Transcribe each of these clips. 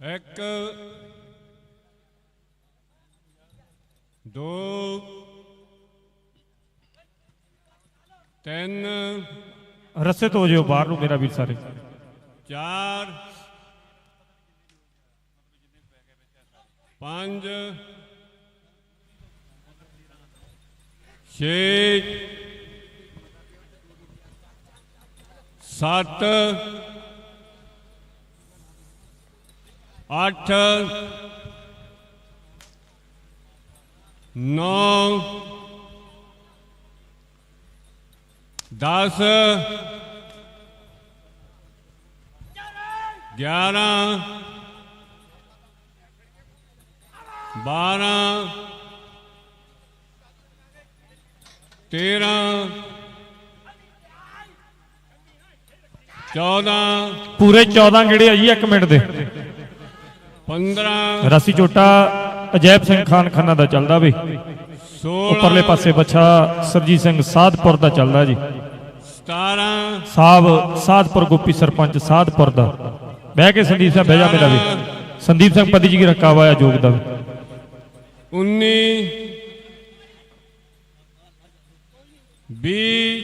ਇੱਕ ਦੋ ਤਿੰਨ ਰਸਤੇ ਤੋਂ ਹੋ ਜਿਓ ਬਾਹਰ ਨੂੰ ਮੇਰਾ ਵੀਰ ਸਾਰੇ। ਚਾਰ ਪੰਜ ਛੇ ਸੱਤ ਅੱਠ, ਨੌ, ਦਸ, ਗਿਆਰਾਂ, ਬਾਰਾਂ, ਤੇਰਾਂ, ਚੌਦਾਂ। ਪੂਰੇ 14 ਗੇੜੇ ਆ ਜੀ? 1 ਮਿੰਟ ਦੇ। ਪੰਦਰਾਂ ਰਸੀ ਚੋਟਾ ਅਜੈਬ ਸਿੰਘ ਖਾਨ ਖੰਨਾ ਦਾ ਚੱਲਦਾ ਵੀ। ਉੱਪਰਲੇ ਪਾਸੇ ਬੱਚਾ ਸਰਜੀਤ ਸਿੰਘ ਸਾਧਪੁਰ ਦਾ ਚੱਲਦਾ ਜੀ। ਸਤਾਰਾਂ ਸਾਹਿਬ ਸਾਧਪੁਰ ਗੋਪੀ ਸਰਪੰਚ ਸਾਧਪੁਰ ਦਾ। ਬਹਿ ਕੇ ਸੰਦੀਪ ਸਿੰਘ ਬਹਿ ਜਾ ਮੇਰਾ ਵੀ ਸੰਦੀਪ ਸਿੰਘ ਪਤੀ ਜੀ ਕੀ ਰੱਖਾ ਹੋਇਆ ਜੋਗ ਦਾ ਵੀ। ਉੱਨੀ ਵੀਹ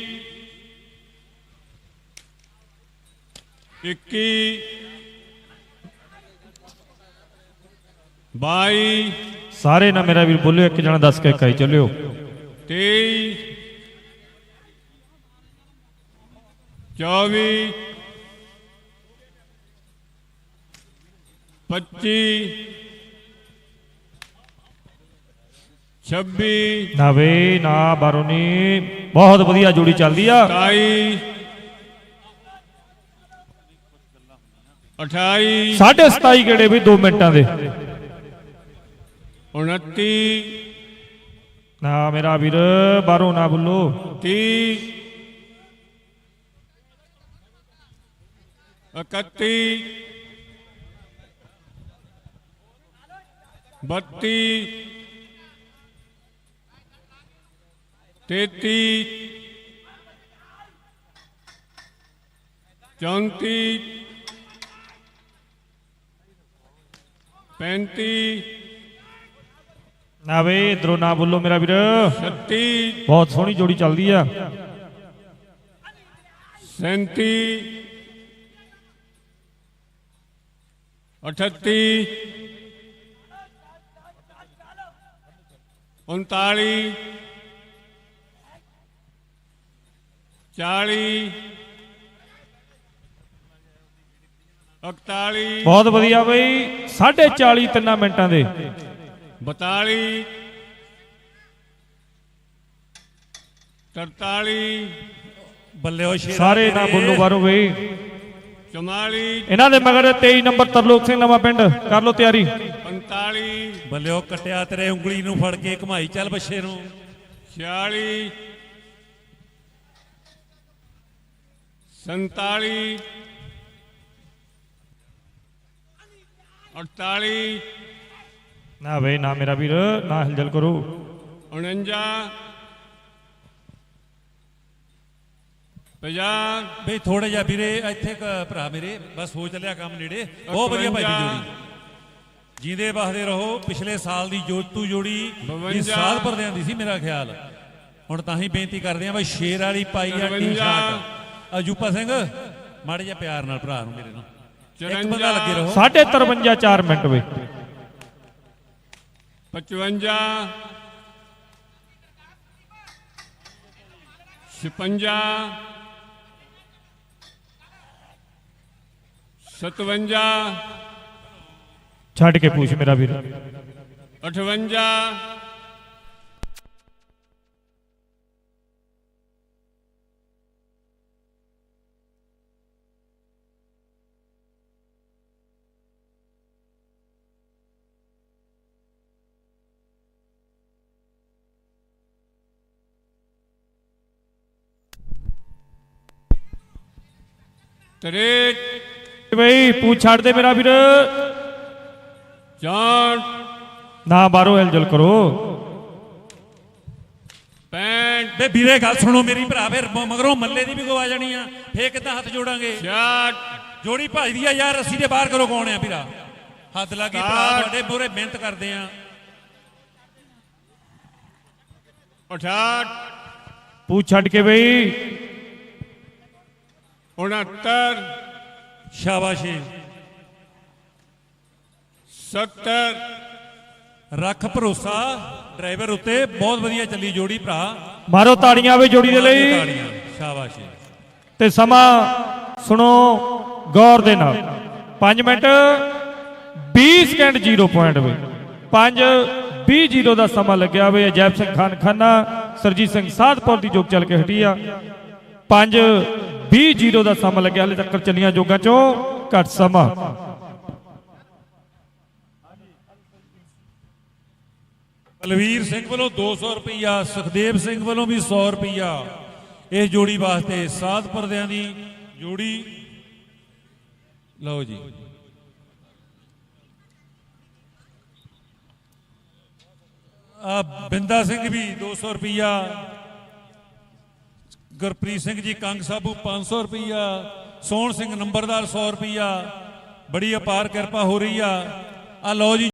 ਬਾਈ। ਸਾਰੇ ਨਾ ਮੇਰਾ ਵੀਰ ਬੋਲਿਓ ਇੱਕ ਜਣਾ ਦੱਸ ਕੇ ਕਾਈ ਚੱਲਿਓ। ਤੇਈ। ਚੌਵੀ। ਪੱਚੀ। ਛੱਬੀ। ਨਾ ਵੇ ਨਾ ਬਾਰੋਨੀ ਬਹੁਤ ਵਧੀਆ ਜੋੜੀ ਚੱਲਦੀ ਆ। ਸਤਾਈ। ਅਠਾਈ। 27 ਗੇੜੇ ਵੀ 2 ਮਿੰਟਾਂ ਦੇ। 29 ਨਾ ਮੇਰਾ ਵੀਰ ਬਾਹਰੋਂ ਨਾ ਬੋਲੋ। 30 ਇਕੱਤੀ। ਬੱਤੀ। ਤੇਤੀ। ਚੌਂਤੀ। ਪੈਂਤੀ। ਨਾ ਵੇ ਇਧਰੋਂ ਨਾ ਬੋਲੋ ਮੇਰਾ ਵੀਰ। ਛੱਤੀ ਬਹੁਤ ਸੋਹਣੀ ਜੋੜੀ ਚੱਲਦੀ ਆ। ਸੈਂਤੀ। ਅਠੱਤੀ। ਉਨਤਾਲੀ। ਚਾਲੀ। ਇਕਤਾਲੀ। ਬਹੁਤ ਵਧੀਆ ਬਈ 40 ਤਿੰਨਾਂ ਮਿੰਟਾਂ ਦੇ। ਬਤਾਲੀ ਤਰਤਾਲੀ ਬੱਲਿਓ ਸ਼ੇਰਾ ਸਾਰੇ ਨਾ। ਬੋਲੋ ਬਾਹਰੋਂ ਬਈ ਚੁਮਾਲੀ ਇਹਨਾਂ ਦੇ ਮਗਰ 23 ਨੰਬਰ ਤਰਲੋਕ ਸਿੰਘ ਨਵਾਂ ਪਿੰਡ। ਕਰ ਲਓ ਤਿਆਰੀ। ਪੰਤਾਲੀ ਬੱਲਿਓ ਕਟਿਆ ਤੇਰੇ ਉਂਗਲੀ ਨੂੰ ਫੜ ਕੇ ਘਮਾਈ। ਚੱਲ ਬੱਛੇ ਨੂੰ। 46 47 48 ਨਾ ਵੇ ਨਾ ਮੇਰਾ ਵੀਰ ਨਾ ਹਿਲਜਲ ਕਰੋ 49 50 ਬਈ ਥੋੜੇ ਜਿਹਾ ਵੀਰੇ ਇੱਥੇ ਕ ਭਰਾ ਮੇਰੇ ਬਸ ਹੋ ਚੱਲਿਆ ਕੰਮ ਨੇੜੇ। ਬਹੁਤ ਵਧੀਆ ਭਾਈ ਦੀ ਜੋੜੀ। ਜਿੰਦੇ ਬਸਦੇ ਰਹੋ ਪਿਛਲੇ ਸਾਲ ਦੀ ਜੋਤੂ ਜੋੜੀ ਬਵੰਜਾ। ਸਾਲ ਪਰਦਿਆਂ ਦੀ ਸੀ ਮੇਰਾ ਖਿਆਲ। ਹੁਣ ਤਾਂ ਹੀ ਬੇਨਤੀ ਕਰਦੇ ਆ ਬਈ ਸ਼ੇਰ ਵਾਲੀ ਪਾਈ ਆ। ਟੀ-ਸ਼ਰਟ। ਅਜੂਪਾ ਸਿੰਘ ਮਾੜੇ ਜਿਹਾ ਪਿਆਰ ਨਾਲ ਭਰਾ ਨੂੰ ਮੇਰੇ ਨੂੰ ਇੱਕ ਚੁਰੰਜਾ। ਬੰਦਾ ਲੱਗੇ ਰਹੋ। 53 4 ਮਿੰਟ ਵੇ 55 56 57 ਛੱਡ ਕੇ ਪੁੱਛ ਮੇਰਾ ਵੀਰ। 58 ਤਰੇਟ ਬਈ ਪੁੱਛ ਛੱਡ ਦੇ ਮੇਰਾ ਵੀਰ। ਚੌਂਹਠ ਨਾ ਬਾਹਰੋਂ ਹਿਲਜਲ ਕਰੋ। ਪੈਂਹਠ ਬੇ ਵੀਰੇ ਗੱਲ ਸੁਣੋ ਮੇਰੀ ਭਰਾ ਫਿਰ ਮ- ਮਗਰੋਂ ਮੱਲੇ ਦੀ ਵੀ ਗਵਾ ਜਾਣੀ ਆ। ਫੇਰ ਕਿੱਦਾਂ ਹੱਥ ਜੋੜਾਂਗੇ? ਛਿਆਹਠ ਜੋੜੀ ਭਜਦੀ ਆ ਯਾਰ ਰੱਸੀ ਦੇ ਬਾਹਰ ਕਰੋ ਕੌਣ ਆ ਵੀਰਾ? ਹੱਦ ਲੱਗੀ ਭਰਾ ਸਟਾਰਟ। ਤੁਹਾਡੇ ਮੂਹਰੇ ਮਿਹਨਤ ਕਰਦੇ ਆ। 68 ਪੂਛ ਛੱਡ ਕੇ ਬਈ। 69 ਸ਼ਾਬਾਸ਼ੀ। 70 ਰੱਖ ਭਰੋਸਾ ਡਰਾਈਵਰ ਉੱਤੇ ਬਹੁਤ ਵਧੀਆ ਚੱਲੀ ਜੋੜੀ ਭਰਾ। ਮਾਰੋ ਤਾੜੀਆਂ ਵੇ ਜੋੜੀ ਦੇ ਲਈ। ਤਾੜੀਆਂ ਸ਼ਾਬਾਸ਼ੀ। ਤੇ ਸਮਾਂ ਸੁਣੋ ਗੌਰ ਦੇ ਨਾਲ। 5 ਮਿੰਟ 20 ਸਕਿੰਟ 0 ਪੁਆਇੰਟ ਵੇ। 5 20 0 ਦਾ ਸਮਾਂ ਲੱਗਿਆ ਵੇ। ਅਜੈਬ ਸਿੰਘ ਖਾਨ ਖਾਨਾ ਸਰਜੀਤ ਸਿੰਘ ਸਾਧਪੁਰ ਦੀ ਜੋਗ ਚੱਲ ਕੇ ਹਟੀ ਆ। 5 20 0 ਦਾ ਸਮਾਂ ਲੱਗਿਆ, ਹਲੇ ਤੱਕ ਚੱਲੀਆਂ ਜੋਗਾਂ ਚੋਂ, ਘੱਟ ਸਮਾਂ। ਬਲਵੀਰ ਸਿੰਘ ਵੱਲੋਂ 200 ਰੁਪਈਆ, ਸੁਖਦੇਵ ਸਿੰਘ ਵੱਲੋਂ ਵੀ 100 ਰੁਪਈਆ। ਇਸ ਜੋੜੀ ਵਾਸਤੇ ਸਾਧ ਪਰਦਿਆਂ ਦੀ ਜੋੜੀ। ਲਓ ਜੀ। ਆ ਬਿੰਦਾ ਸਿੰਘ ਵੀ 200 ਰੁਪਈਆ। ਗੁਰਪ੍ਰੀਤ ਸਿੰਘ ਜੀ ਕੰਗ ਸਾਬੂ 500 ਰੁਪਈਆ, ਸੋਹਣ ਸਿੰਘ ਨੰਬਰਦਾਰ 100 ਰੁਪਈਆ, ਬੜੀ ਅਪਾਰ ਕਿਰਪਾ ਹੋ ਰਹੀ ਆ। ਆ ਲਓ ਜੀ।